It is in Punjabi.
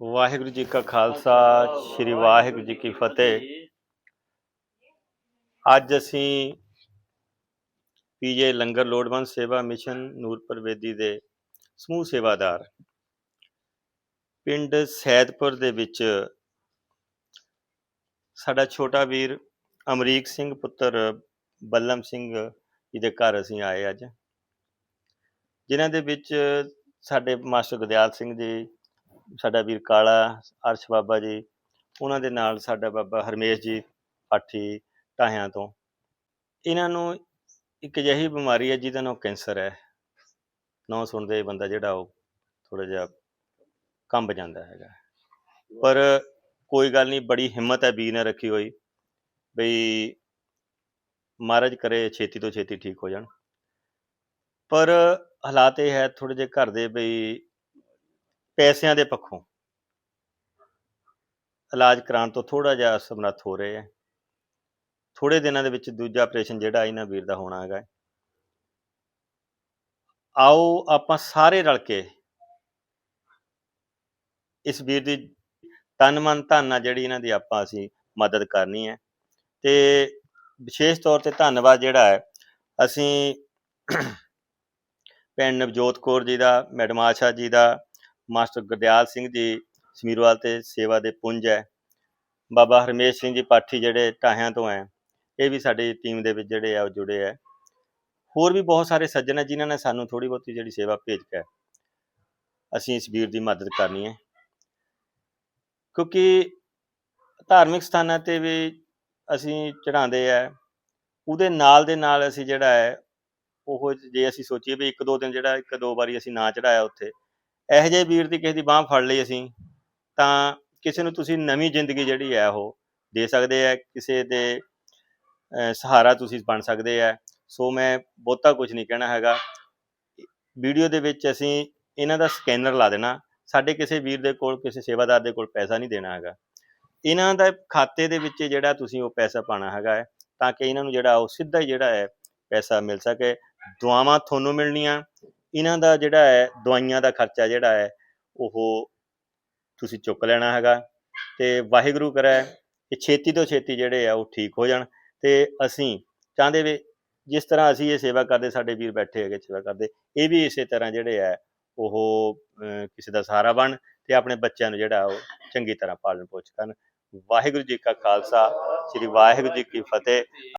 ਵਾਹਿਗੁਰੂ ਜੀ ਕਾ ਖਾਲਸਾ, ਸ੍ਰੀ ਵਾਹਿਗੁਰੂ ਜੀ ਕੀ ਫਤਿਹ। ਅੱਜ ਅਸੀਂ ਪੀਜੇ ਲੰਗਰ ਲੋੜਵੰਦ ਸੇਵਾ ਮਿਸ਼ਨ ਨੂਰਪੁਰ ਵੇਦੀ ਦੇ ਸਮੂਹ ਸੇਵਾਦਾਰ। ਪਿੰਡ ਸੈਦਪੁਰ ਦੇ ਵਿੱਚ ਸਾਡਾ ਛੋਟਾ ਵੀਰ ਅਮਰੀਕ ਸਿੰਘ, ਪੁੱਤਰ ਬੱਲਮ ਸਿੰਘ ਜੀ ਦੇ ਘਰ ਅਸੀਂ ਆਏ ਅੱਜ। ਜਿਨ੍ਹਾਂ ਦੇ ਵਿੱਚ ਸਾਡੇ ਮਾਸਟਰ ਗੁਰਦਿਆਲ ਸਿੰਘ ਜੀ ਸਾਡਾ ਵੀਰ ਕਾਲਾ, ਅਰਸ਼ ਬਾਬਾ ਜੀ, ਉਹਨਾਂ ਦੇ ਨਾਲ ਸਾਡਾ ਬਾਬਾ ਹਰਮੇਸ਼ ਜੀ, ਪਾਠੀ ਢਾਹਿਆਂ ਤੋਂ। ਇਹਨਾਂ ਨੂੰ ਇੱਕ ਅਜਿਹੀ ਬਿਮਾਰੀ ਹੈ ਜਿਹਦਾ ਨਾਮ ਕੈਂਸਰ ਹੈ। ਨਾਂ ਸੁਣਦੇ ਹੀ ਬੰਦਾ ਜਿਹੜਾ ਉਹ ਥੋੜਾ ਜਿਹਾ ਕੰਬ ਜਾਂਦਾ ਹੈਗਾ। ਪਰ ਕੋਈ ਗੱਲ ਨਹੀਂ, ਬੜੀ ਹਿੰਮਤ ਹੈ ਵੀਰ ਨੇ ਰੱਖੀ ਹੋਈ ਬਈ ਮਹਾਰਾਜ ਕਰੇ ਛੇਤੀ ਤੋਂ ਛੇਤੀ ਠੀਕ ਹੋ ਜਾਣ। ਪਰ ਹਾਲਾਤ ਇਹ ਹੈ ਥੋੜੇ ਜਿਹੇ ਘਰ ਦੇ ਬਈ ਪੈਸਿਆਂ ਦੇ ਪੱਖੋਂ। ਇਲਾਜ ਕਰਾਉਣ ਤੋਂ ਥੋੜਾ ਜਿਹਾ ਅਸਮਰੱਥ ਹੋ ਰਹੇ ਹੈ ਥੋੜੇ ਦਿਨਾਂ ਦੇ ਵਿੱਚ ਦੂਜਾ ਆਪਰੇਸ਼ਨ ਜਿਹੜਾ ਇਹਨਾਂ ਵੀਰ ਦਾ ਹੋਣਾ ਹੈਗਾ। ਆਓ ਆਪਾਂ ਸਾਰੇ ਰਲ ਕੇ ਇਸ ਵੀਰ ਦੀ ਤਨ ਮਨ ਧਨ ਨਾਲ ਜਿਹੜੀ ਇਹਨਾਂ ਦੀ ਆਪਾਂ ਅਸੀਂ ਮਦਦ ਕਰਨੀ ਹੈ। ਤੇ ਵਿਸ਼ੇਸ਼ ਤੌਰ ਤੇ ਧੰਨਵਾਦ ਜਿਹੜਾ ਹੈ, ਅਸੀਂ ਭੈਣ ਨਵਜੋਤ ਕੌਰ ਜੀ ਦਾ, ਮੈਡਮ ਆਸ਼ਾ ਜੀ ਦਾ ਮਾਸਟਰ ਗੁਰਦਿਆਲ ਸਿੰਘ ਜੀ ਸਮੀਰਵਾਲ ਤੇ ਸੇਵਾ ਦੇ ਪੁੰਜ ਹੈ। ਬਾਬਾ ਹਰਮੇਸ਼ ਸਿੰਘ ਜੀ ਪਾਠੀ ਜਿਹੜੇ ਟਾਹਿਆਂ ਤੋਂ ਹੈ, ਇਹ ਵੀ ਸਾਡੀ ਟੀਮ ਦੇ ਵਿੱਚ ਜਿਹੜੇ ਆ ਉਹ ਜੁੜੇ ਹੈ। ਹੋਰ ਵੀ ਬਹੁਤ ਸਾਰੇ ਸੱਜਣ ਹੈ ਜਿਨ੍ਹਾਂ ਨੇ ਸਾਨੂੰ ਥੋੜੀ ਬਹੁਤੀ ਜਿਹੜੀ ਸੇਵਾ ਭੇਜ ਕੇ ਅਸੀਂ ਇਸ ਵੀਰ ਦੀ ਮਦਦ ਕਰਨੀ ਹੈ। ਕਿਉਂਕਿ ਧਾਰਮਿਕ ਸਥਾਨਾਂ ਤੇ ਵੀ ਅਸੀਂ ਚੜਾਉਂਦੇ ਆ ਉਹਦੇ ਨਾਲ ਦੇ ਨਾਲ ਅਸੀਂ ਜਿਹੜਾ ਹੈ, ਉਹ ਜੇ ਅਸੀਂ ਸੋਚੀਏ ਵੀ ਇੱਕ ਦੋ ਦਿਨ ਜਿਹੜਾ ਇੱਕ ਦੋ ਵਾਰੀ ਅਸੀਂ ਨਾ ਚੜਾਇਆ ਉੱਥੇ ਇਹੋ ਜਿਹੇ ਵੀਰ ਦੀ ਕਿਸੇ ਦੀ ਬਾਹ ਫੜ ਲਈ ਅਸੀਂ, ਤਾਂ ਕਿਸੇ ਨੂੰ ਤੁਸੀਂ ਨਵੀਂ ਜ਼ਿੰਦਗੀ ਜਿਹੜੀ ਹੈ ਉਹ ਦੇ ਸਕਦੇ ਆ ਕਿਸੇ ਦੇ ਸਹਾਰਾ ਤੁਸੀਂ ਬਣ ਸਕਦੇ ਆ ਸੋ ਮੈਂ ਬਹੁਤਾ ਕੁਝ ਨਹੀਂ ਕਹਿਣਾ ਹੈਗਾ। ਵੀਡੀਓ ਦੇ ਵਿੱਚ ਅਸੀਂ ਇਹਨਾਂ ਦਾ ਸਕੈਨਰ ਲਾ ਦੇਣਾ। ਸਾਡੇ ਕਿਸੇ ਵੀਰ ਦੇ ਕੋਲ, ਕਿਸੇ ਸੇਵਾਦਾਰ ਦੇ ਕੋਲ ਪੈਸਾ ਨਹੀਂ ਦੇਣਾ ਹੈਗਾ। ਇਹਨਾਂ ਦਾ ਖਾਤੇ ਦੇ ਵਿੱਚ ਜਿਹੜਾ ਤੁਸੀਂ ਉਹ ਪੈਸਾ ਪਾਣਾ ਹੈਗਾ ਹੈ, ਤਾਂ ਕਿ ਇਹਨਾਂ ਨੂੰ ਜਿਹੜਾ ਉਹ ਸਿੱਧਾ ਜਿਹੜਾ ਹੈ ਪੈਸਾ ਮਿਲ ਸਕੇ। ਦੁਆਵਾਂ ਤੁਹਾਨੂੰ ਮਿਲਣੀਆਂ। ਇਹਨਾਂ ਦਾ ਜਿਹੜਾ ਹੈ, ਦਵਾਈਆਂ ਦਾ ਖਰਚਾ ਜਿਹੜਾ ਹੈ, ਉਹ ਤੁਸੀਂ ਚੁੱਕ ਲੈਣਾ ਹੈਗਾ ਤੇ ਵਾਹਿਗੁਰੂ ਕਰੇ ਕਿ ਛੇਤੀ ਤੋਂ ਛੇਤੀ ਜਿਹੜੇ ਆ, ਉਹ ਠੀਕ ਹੋ ਜਾਣ ਤੇ ਅਸੀਂ ਚਾਹੁੰਦੇ ਵੀ ਜਿਸ ਤਰ੍ਹਾਂ ਅਸੀਂ ਇਹ ਸੇਵਾ ਕਰਦੇ, ਸਾਡੇ ਵੀਰ ਬੈਠੇ ਹੈਗੇ ਸੇਵਾ ਕਰਦੇ, ਇਹ ਵੀ ਇਸੇ ਤਰ੍ਹਾਂ ਜਿਹੜੇ ਆ, ਉਹ ਕਿਸੇ ਦਾ ਸਹਾਰਾ ਬਣ ਤੇ ਆਪਣੇ ਬੱਚਿਆਂ ਨੂੰ ਜਿਹੜਾ ਉਹ ਚੰਗੀ ਤਰ੍ਹਾਂ ਪਾਲਣ ਪੋਸ਼ ਕਰਨ। ਵਾਹਿਗੁਰੂ ਜੀ ਕਾ ਖਾਲਸਾ, ਸ੍ਰੀ ਵਾਹਿਗੁਰੂ ਜੀ ਕੀ ਫਤਿਹ।